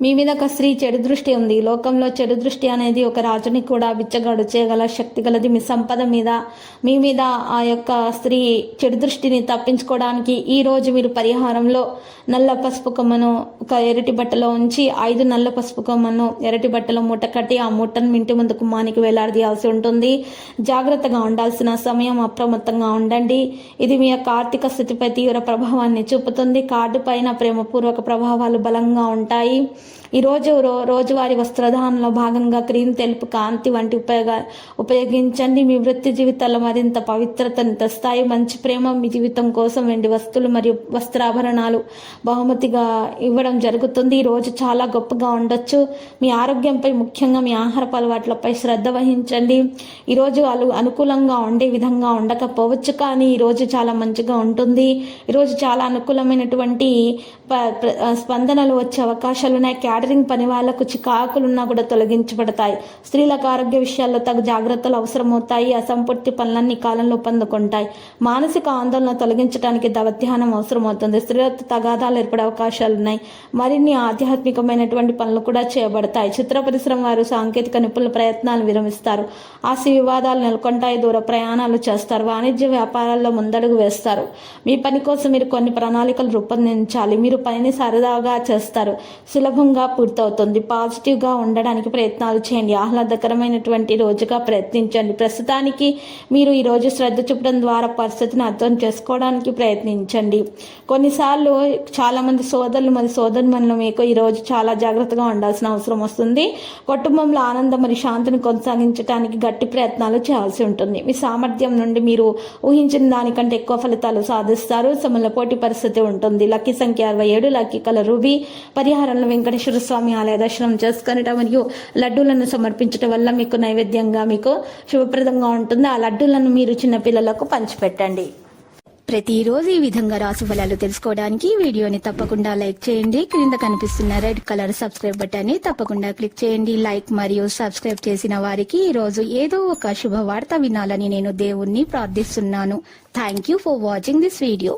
మీ మీద ఒక స్త్రీ చెడు దృష్టి ఉంది. లోకంలో చెడు దృష్టి అనేది ఒక రాజుని కూడా బిచ్చగాడు చేయగల శక్తి గలది. మీ సంపద మీద మీ మీద ఆ యొక్క స్త్రీ చెడు దృష్టిని తప్పించుకోవడానికి ఈ రోజు మీరు పరిహారంలో నల్ల పసుపు కొమ్మను ఒక ఎరటి బట్టలో ఉంచి ఐదు నల్ల పసుపు కొమ్మను ఎరటి బట్టలో మూట కట్టి ఆ మూటను ఇంటి ముందు కుమ్మానికి వేలాడదీయాల్సి ఉంటుంది. జాగ్రత్తగా ఉండాల్సిన సమయం అప్రమత్తంగా ఉండండి. ఇది మీ యొక్క ఆర్థిక స్థితిపై తీవ్ర ప్రభావాన్ని చూపుతుంది. కార్డు పైన ప్రేమపూర్వక ప్రభావాలు బలంగా ఉంటాయి. ఈరోజు రో రోజువారీ వస్త్రధారణలో భాగంగా క్రీమ్ తెలుపు కాంతి వంటి ఉపయోగ ఉపయోగించండి. మీ వృత్తి జీవితాల్లో మరింత పవిత్రతను తెస్తాయి. మంచి ప్రేమ మీ జీవితం కోసం వెండి వస్తువులు మరియు వస్త్రాభరణాలు బహుమతిగా ఇవ్వడం జరుగుతుంది. ఈ రోజు చాలా గొప్పగా ఉండొచ్చు. మీ ఆరోగ్యంపై ముఖ్యంగా మీ ఆహారపు అలవాట్లపై శ్రద్ధ వహించండి. ఈరోజు అలు అనుకూలంగా ఉండే విధంగా ఉండకపోవచ్చు కానీ ఈరోజు చాలా మంచిగా ఉంటుంది. ఈరోజు చాలా అనుకూలమైనటువంటి ప- స్పందనలు వచ్చే అవకాశాలు ఉన్నాయి క్యాటరింగ్ పని వాళ్ళకు చికాకులున్నా కూడా తొలగించబడతాయి. స్త్రీలకు ఆరోగ్య విషయాల్లో తగు జాగ్రత్తలు అవసరమవుతాయి. అసంపూర్తి పనులన్నీ కాలంలో పొందుకుంటాయి. మానసిక ఆందోళన తొలగించడానికి దవధ్యానం అవసరమవుతుంది. స్త్రీలతో తగాదాలు ఏర్పడే అవకాశాలు ఉన్నాయి మరిన్ని ఆధ్యాత్మికమైనటువంటి పనులు కూడా చేయబడతాయి. చిత్ర పరిశ్రమ వారు సాంకేతిక నిపుణుల ప్రయత్నాలు విరమిస్తారు. ఆస్తి వివాదాలు నెలకొంటాయి. దూర ప్రయాణాలు చేస్తారు. వాణిజ్య వ్యాపారాల్లో ముందడుగు వేస్తారు. మీ పని కోసం మీరు కొన్ని ప్రణాళికలు రూపొందించాలి. మీరు పనిని సరదాగా చేస్తారు. సులభం సులభంగా పూర్తవుతుంది. పాజిటివ్గా ఉండడానికి ప్రయత్నాలు చేయండి. ఆహ్లాదకరమైనటువంటి రోజుగా ప్రయత్నించండి. ప్రస్తుతానికి మీరు ఈ రోజు శ్రద్ధ చూపడం ద్వారా పరిస్థితిని అర్థం చేసుకోవడానికి ప్రయత్నించండి. కొన్నిసార్లు చాలామంది సోదరులు సోదరులు మరియు సోదరుమణులు మీకు ఈ రోజు చాలా జాగ్రత్తగా ఉండాల్సిన అవసరం వస్తుంది. కుటుంబంలో ఆనందం మరియు శాంతిని కొనసాగించడానికి గట్టి ప్రయత్నాలు చేయాల్సి ఉంటుంది. మీ సామర్థ్యం నుండి మీరు ఊహించిన దానికంటే ఎక్కువ ఫలితాలు సాధిస్తారు. సమల పోటీ పరిస్థితి ఉంటుంది. లక్కీ సంఖ్య అరవై ఏడు లక్కీ కల రూబీ. పరిహారంలో వెంకటేశ్వర స్వామి ఆలయ దర్శనం చేసుకునేట మరియు లడ్డూలను సమర్పించడం వల్ల మీకు నైవేద్యంగా మీకు శుభప్రదంగా ఉంటుంది. ఆ లడ్డూలను మీరు చిన్నపిల్లలకు పంచిపెట్టండి. ప్రతిరోజు ఈ విధంగా రాసు ఫలాలు తెలుసుకోవడానికి వీడియోని తప్పకుండా లైక్ చేయండి. క్రింద కనిపిస్తున్న రెడ్ కలర్ సబ్స్క్రైబ్ బటన్ని తప్పకుండా క్లిక్ చేయండి. లైక్ మరియు సబ్స్క్రైబ్ చేసిన వారికి ఈ రోజు ఏదో ఒక శుభవార్త వినాలని నేను దేవుణ్ణి ప్రార్థిస్తున్నాను. Thank you for watching this video